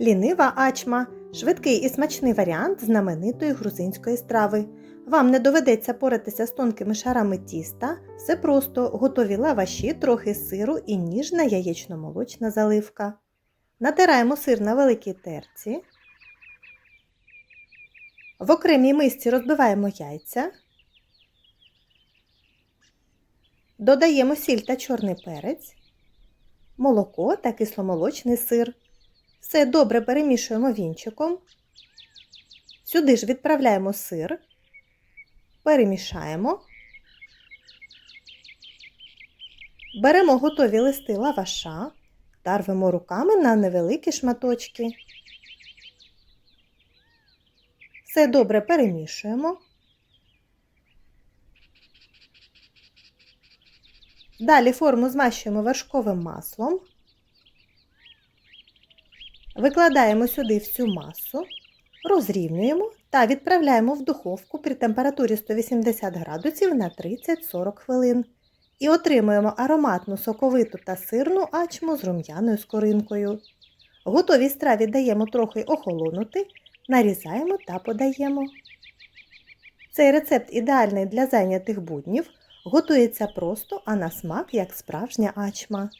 Лінива ачма швидкий і смачний варіант знаменитої грузинської страви. Вам не доведеться поратися з тонкими шарами тіста, все просто готові лаваші, трохи сиру і ніжна яєчно-молочна заливка. Натираємо сир на великій терці. В окремій мисці розбиваємо яйця. Додаємо сіль та чорний перець, молоко та кисломолочний сир. Все добре перемішуємо вінчиком. Сюди ж відправляємо сир, перемішаємо. Беремо готові листи лаваша та рвемо руками на невеликі шматочки. Все добре перемішуємо. Далі форму змащуємо вершковим маслом. Викладаємо сюди всю масу, розрівнюємо та відправляємо в духовку при температурі 180 градусів на 30-40 хвилин. І отримуємо ароматну соковиту та сирну ачму з рум'яною скоринкою. Готовій страві даємо трохи охолонути, нарізаємо та подаємо. Цей рецепт ідеальний для зайнятих буднів, готується просто, а на смак як справжня ачма.